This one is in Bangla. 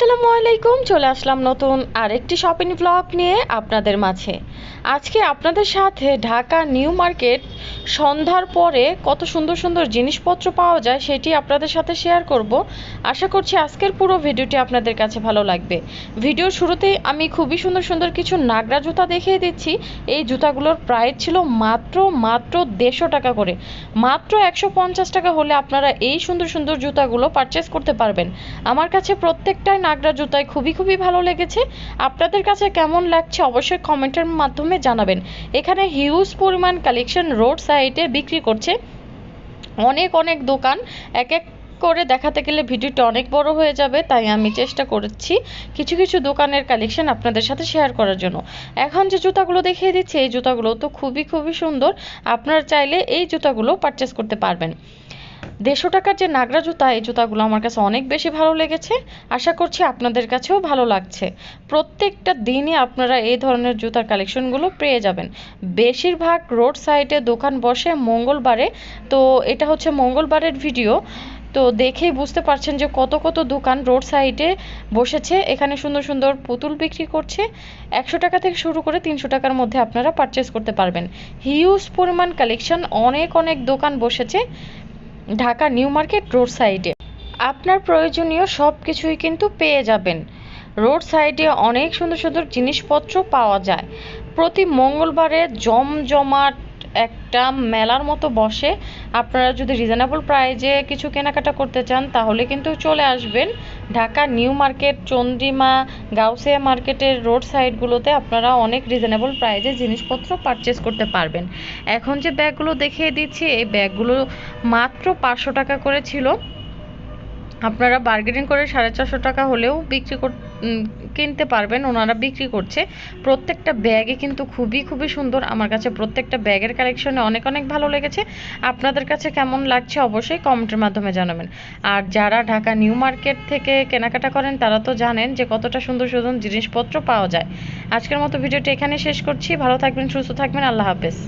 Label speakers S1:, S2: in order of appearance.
S1: আসসালামু আলাইকুম, চলে আসলাম নতুন আরেকটি শপিং ব্লগ নিয়ে আপনাদের মাঝে। আজকে আপনাদের সাথে ঢাকা নিউ মার্কেট সন্ধ্যার পরে কত সুন্দর সুন্দর জিনিসপত্র পাওয়া যায় সেটি আপনাদের সাথে শেয়ার করব। আশা করছি আজকের পুরো ভিডিওটি আপনাদের কাছে ভালো লাগবে। ভিডিওর শুরুতেই আমি খুবই সুন্দর সুন্দর কিছু নাগরা জুতা দেখিয়ে দিচ্ছি। এই জুতাগুলোর প্রাইস ছিল মাত্র মাত্র দেড়শো টাকা করে। মাত্র একশো পঞ্চাশ টাকা হলে আপনারা এই সুন্দর সুন্দর জুতাগুলো পারচেস করতে পারবেন। আমার কাছে প্রত্যেকটাই নাগরা জুতায় খুবই খুবই ভালো লেগেছে। আপনাদের কাছে কেমন লাগছে অবশ্যই কমেন্টের মাধ্যমে জানাবেন। এখানে হিউজ পরিমাণ কালেকশন রোড সাইডে বিক্রি করছে। অনেক অনেক দোকান। এক এক করে দেখাতে গেলে ভিডিওটা অনেক বড় হয়ে যাবে, তাই আমি চেষ্টা করছি কিছু কিছু দোকানের কালেকশন আপনাদের সাথে শেয়ার করার জন্য। এখন যে জুতাগুলো দেখিয়ে দিচ্ছি, এই জুতাগুলো তো খুবই খুবই সুন্দর। আপনারা চাইলে এই জুতাগুলো পারচেস করতে পারবেন। দেড়শো টাকার যে নাগরা জুতা, এই জুতাগুলো আমার কাছে অনেক বেশি ভালো লেগেছে। আশা করছি আপনাদের কাছেও ভালো লাগছে। প্রত্যেকটা দিনই আপনারা এই ধরনের জুতার কালেকশনগুলো পেয়ে যাবেন। বেশিরভাগ রোড সাইডে দোকান বসে মঙ্গলবারে। তো এটা হচ্ছে মঙ্গলবারের ভিডিও। তো দেখেই বুঝতে পারছেন যে কত কত দোকান রোড সাইডে বসেছে। এখানে সুন্দর সুন্দর পুতুল বিক্রি করছে। একশো টাকা থেকে শুরু করে তিনশো টাকার মধ্যে আপনারা পারচেস করতে পারবেন। হিউজ পরিমাণ কালেকশন অনেক অনেক দোকান বসেছে। ঢাকা নিউ মার্কেট রোড সাইডে। আপনার প্রয়োজনীয় সব কিছুই কিন্তু পেয়ে যাবেন। রোড সাইডে অনেক সুন্দর সুন্দর জিনিসপত্র পাওয়া যায়। প্রতি মঙ্গলবারে জমজমাট একটা মেলার মতো বসে। আপনারা যদি রিজনেবল প্রাইজে কিছু কেনাকাটা করতে চান, তাহলে কিন্তু চলে আসবেন ঢাকা নিউ মার্কেট, চন্দ্রিমা, গাউসিয়া মার্কেটের রোড সাইডগুলোতে আপনারা অনেক রিজনেবল প্রাইজে জিনিসপত্র পারচেস করতে পারবেন। এখন যে ব্যাগগুলো দেখিয়ে দিচ্ছি, এই ব্যাগগুলো মাত্র পাঁচশো টাকা করে ছিল। আপনারা বার্গেনিং করে সাড়ে চারশো টাকা হলেও বিক্রি কর কিনতে পারবেন, ওনারা বিক্রি করছে। প্রত্যেকটা ব্যাগে কিন্তু খুবই খুবই সুন্দর। আমার কাছে প্রত্যেকটা ব্যাগের কালেকশনে অনেক অনেক ভালো লেগেছে। আপনাদের কাছে কেমন লাগছে অবশ্যই কমেন্টের মাধ্যমে জানাবেন। আর যারা ঢাকা নিউ মার্কেট থেকে কেনাকাটা করেন, তারা তো জানেন যে কতটা সুন্দর সুন্দর জিনিসপত্র পাওয়া যায়। আজকের মতো ভিডিওটি এখানে শেষ করছি। ভালো থাকবেন, সুস্থ থাকবেন। আল্লাহ হাফেজ।